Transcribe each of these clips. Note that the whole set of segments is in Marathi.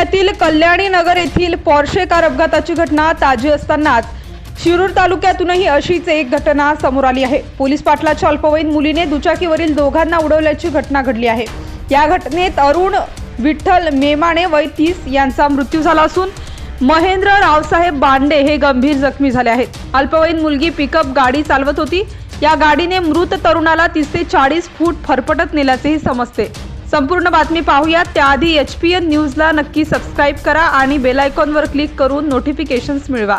पुण्यातील कल्याणी नगर येथील पॉर्शे कार अपघाताची घटना ताजी असतानाच शिरूर तालुक्यातूनही अशीच एक घटना समोर आली आहे. पोलीस पाटलाच्या अल्पवयीन मुलीने दुचाकीवरील दोघांना उडवल्याची घटना घडली आहे. या घटनेत अरुण विठ्ठल मेमाणे वय तीस यांचा मृत्यू झाला असून महेंद्र रावसाहेब बांडे हे गंभीर जखमी झाले आहेत. अल्पवयीन मुलगी पिकअप गाडी चालवत होती. या गाडीने मृत तरुणाला तीस ते चाळीस फूट फरफटत नेल्याचेही समजते. संपूर्ण बातमी पाहूयात. त्याआधी एच पी एन न्यूजला नक्की सबस्क्राईब करा आणि बेलायकॉनवर क्लिक करून नोटिफिकेशन्स मिळवा.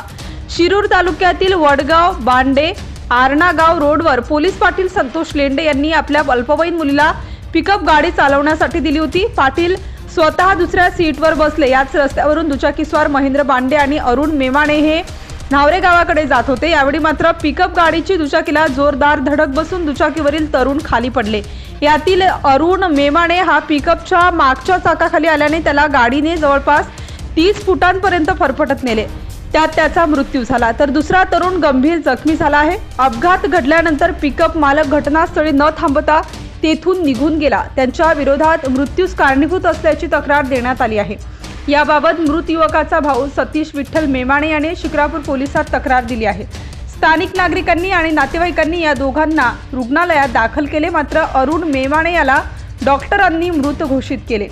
शिरूर तालुक्यातील वडगाव बांडे आरणागाव रोडवर पोलीस पाटील संतोष लेंडे यांनी आपल्या अल्पवयीन मुलीला पिकअप गाडी चालवण्यासाठी दिली होती. पाटील स्वतः दुसऱ्या सीटवर बसले. याच रस्त्यावरून दुचाकीस्वार महेंद्र बांडे आणि अरुण मेमाणे हे नावरे गावाकडे जात होते. यावेळी मात्र पिकअप गाडीची दुचाकीला जोरदार धडक बसून दुचाकीवरील तरुण खाली पडले. यातील अरुण मेमाणे हा पिकअपच्या मागच्या चाकाखाली आल्याने त्याला गाडीने जवळपास तीस फुटांपर्यंत फरफटत नेले. त्यात त्याचा मृत्यू झाला. तर दुसरा तरुण गंभीर जखमी झाला आहे. अपघात घडल्यानंतर पिकअप मालक घटनास्थळी न थांबता तेथून निघून गेला. त्यांच्या विरोधात मृत्यूस कारणीभूत असल्याची तक्रार देण्यात आली आहे. याबाबत मृत युवकाचा भाऊ सतीश विठ्ठल मेमाणे याने शिक्रापूर पोलिसात तक्रार दिली आहे. स्थानिक नागरिकांनी आणि नातेवाईकांनी या दोघांना रुग्णालयात दाखल केले. मात्र अरुण मेवाणे याला डॉक्टरांनी मृत घोषित केले.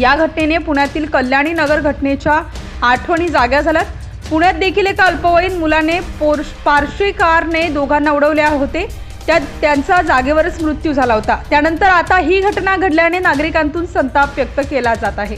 या घटनेने पुण्यातील कल्याणी नगर घटनेच्या आठवणी जाग्या झाल्यात. पुण्यात देखील एका अल्पवयीन मुलाने पोर्श पार्शी कारने दोघांना उडवले होते. त्यात त्यांचा जागेवरच मृत्यू झाला होता. त्यानंतर आता ही घटना घडल्याने नागरिकांतून संताप व्यक्त केला जात आहे.